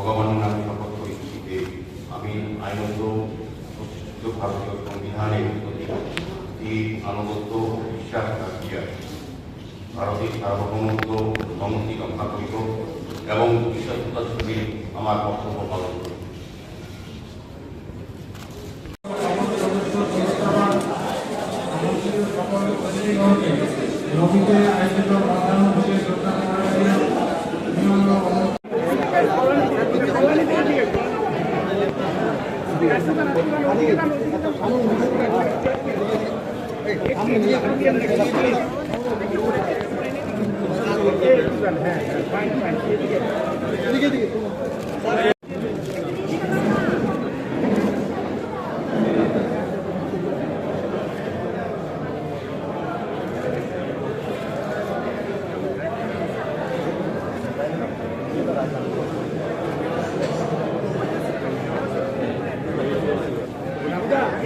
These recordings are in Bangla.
ভগবানের নামে শপথ করেছি যে আমি আইনত প্রতিষ্ঠিত ভারতীয় সংবিধানের প্রতি এই আনুগত্য বিশ্বাস রাখিয়া ভারতের সার্বভৌমত্ব সমিতি রক্ষা করিব এবং বিশ্বাসতার সঙ্গে আমার বক্তব্য পালন করিব। আয়োজিত প্রধান বিশেষ হ্যাঁ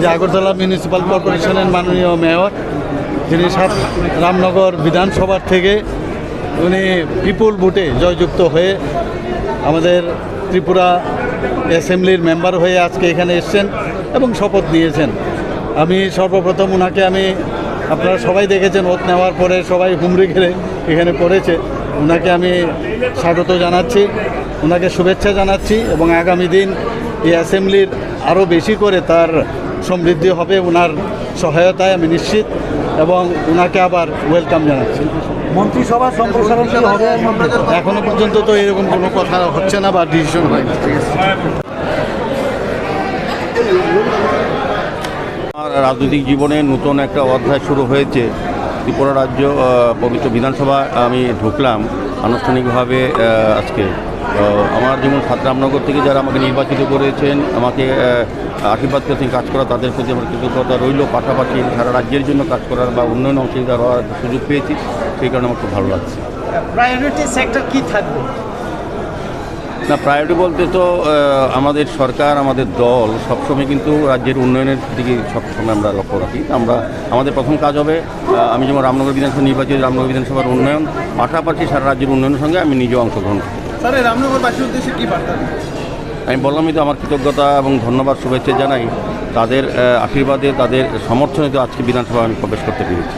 যে আগরতলা মিউনিসিপ্যাল কর্পোরেশনের মাননীয় মেয়র যিনি সাত রামনগর বিধানসভার থেকে উনি পিপুল ভোটে জয়যুক্ত হয়ে আমাদের ত্রিপুরা অ্যাসেম্বলির মেম্বার হয়ে আজকে এখানে এসছেন এবং শপথ নিয়েছেন। আমি সর্বপ্রথম ওনাকে আমি আপনারা সবাই দেখেছেন ওত নেওয়ার পরে সবাই হুমড়ি ঘিরে এখানে পড়েছে ওনাকে আমি স্বাগত জানাচ্ছি ওনাকে শুভেচ্ছা জানাচ্ছি এবং আগামী দিন এই অ্যাসেম্বলির আরও বেশি করে তার সমৃদ্ধি হবে ওনার সহায়তায় আমি নিশ্চিত এবং ওনাকে আবার ওয়েলকাম জানাচ্ছি মন্ত্রিসভা সম্প্রসারণ কি হবে এর মধ্যে? এখনও পর্যন্ত তো এরকম কোনো কথা হচ্ছে না বা ডিসিশন হয়নি ঠিক আছে রাজনৈতিক জীবনে নতুন একটা অধ্যায় শুরু হয়েছে। ত্রিপুরা রাজ্য পবিত্র বিধানসভা আমি ঢুকলাম আনুষ্ঠানিকভাবে আজকে। আমার যেমন সাতরামনগর থেকে যারা আমাকে নির্বাচিত করেছেন, আমাকে আশীর্বাদ করেছেন কাজ করা, তাদের প্রতি আমার কৃতজ্ঞতা রইল। পাশাপাশি সারা রাজ্যের জন্য কাজ করার বা উন্নয়ন অংশীদার হওয়ার সুযোগ পেয়েছি, সেই কারণে আমার খুব ভালো লাগছে। প্রায়োরিটি সেক্টর কি থাকবে? না প্রায়োরিটি বলতে তো আমাদের সরকার আমাদের দল সবসময় কিন্তু রাজ্যের উন্নয়নের দিকে সবসময় আমরা লক্ষ্য রাখি। আমরা আমাদের প্রথম কাজ হবে আমি যেমন রামনগর বিধানসভা নির্বাচিত রামনগর বিধানসভার উন্নয়ন পাশাপাশি সারা রাজ্যের উন্নয়নের সঙ্গে আমি নিজেও অংশগ্রহণ করি। স্যার রামনগরবাসীর উদ্দেশ্যে কি বার্তা আমি বললামই তো আমার কৃতজ্ঞতা এবং ধন্যবাদ শুভেচ্ছা জানাই। তাদের আশীর্বাদে তাদের সমর্থনে তো আজকে বিধানসভা আমি প্রবেশ করতে পেরেছি।